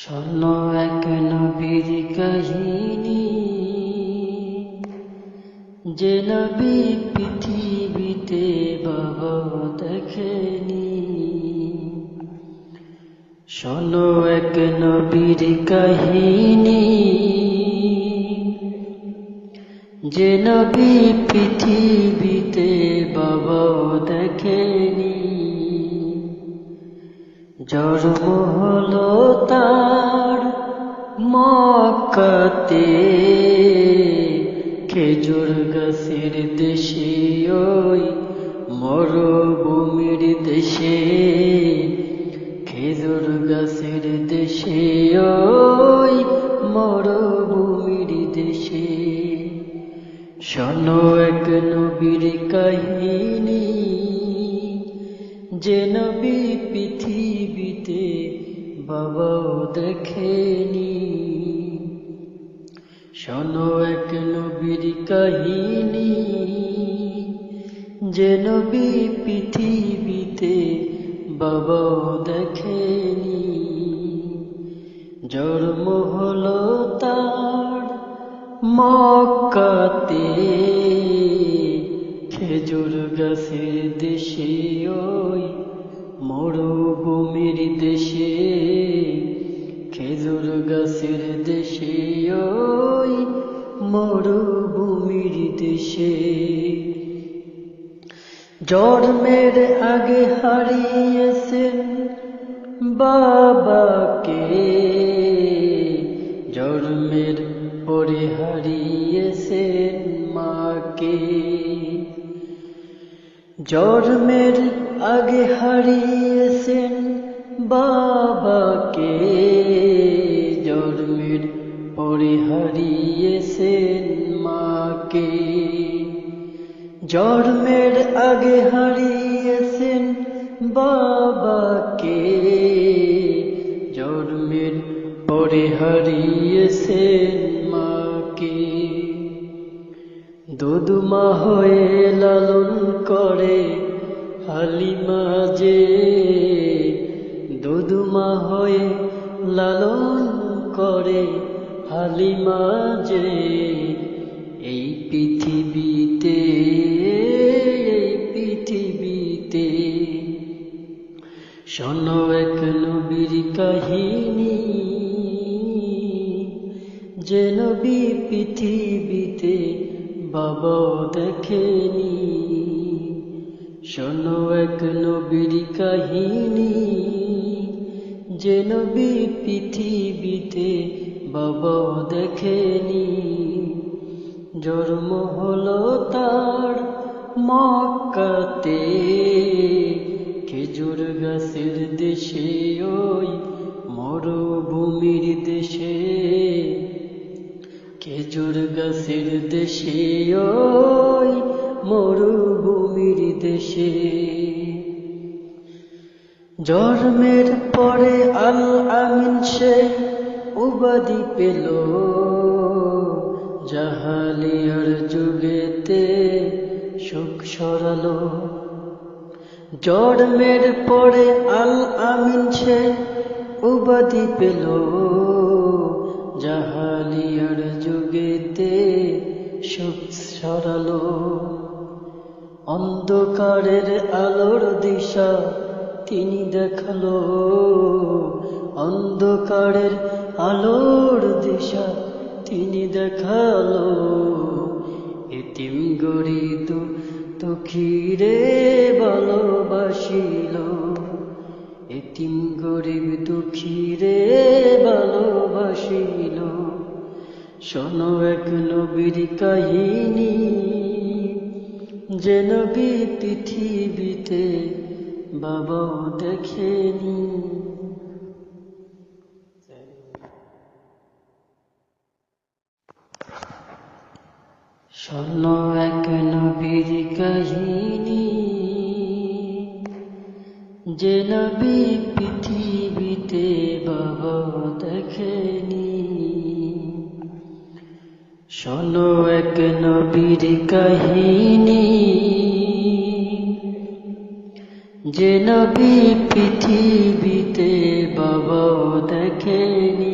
শোন এক নবীর কাহিনী। যে নবী পৃথিবীতে বাবা দেখেনি। শোন এক নবীর কাহিনী। যে নবী জন্ম হলো তার মক্কাতে। খেজুর গাছের দেশে, ওই মরুভূমির দেশে। খেজুর গাছের দেশে, ওই মরুভূমির দেশে। শোনো এক নবীর কাহিনী যে নবী পৃথিবীতে বাবাও দেখেনি। শোনো এক নবীর কাহিনী। যে নবী পৃথিবীতে বাবাও দেখেনি। জন্ম হলো তার মক্কাতে। খেজুর গাছের দেশে ওই মরুভূমির দেশে, খেজুর গাছের দেশে, ওই মরুভূমির দেশে। জন্মের আগে হারিয়েছেন বাবাকে, জন্মের পরে হারিয়েছেন মাকে। জন্মের আগে হারিয়েছেন বাবাকে, জন্মের পরে হারিয়েছেন মাকে। জন্মের আগে হারিয়েছেন বাবাকে, জন্মের পরে হারিয়েছেন মাকে। দুদুমা হয়ে লালন করে হালিমা যে দুদুমা হয়ে লালন করে হালিমা যে এই পৃথিবীতে এই পৃথিবীতে শোনো এক নবীর কাহিনী। যে নবী পৃথিবীতে বাবা দেখেনি। শোনো এক নবীর কাহিনী। যে নবী পৃথিবীতে বাবা দেখেনি। জন্ম হলো তার মক্কাতে। খেজুর গাছের দেশে, ওই মরুভূমির দেশে। খেজুর গাছের দেশে, ওই মরুভূমির দেশে। জন্মের পরে আল আমিন সে উবাদি পেল। জাহালিয়ার যুগেতে সুখ সরালো জন্মের পরে আল আমিন সে উবাদি পেল। জাহালিয়ার যুগেতে সুখ সরালো অন্ধকারের আলোর দিশা তিনি দেখাল। অন্ধকারের আলোর দিশা তিনি দেখাল। এতিম গরিব দুঃখীরে ভালোবাসিল। এতিম গরিব দুঃখীরে ভালোবাসিল। শোনো এক নবীর কাহিনী। যে নবী পৃথিবীতে বাবা দেখেনি। শোন এক নবীর কাহিনী। যে নবী পৃথিবীতে বাবা দেখেনি। শোনো এক নবীর কাহিনী। যে নবী পৃথিবীতে বাবা দেখেনি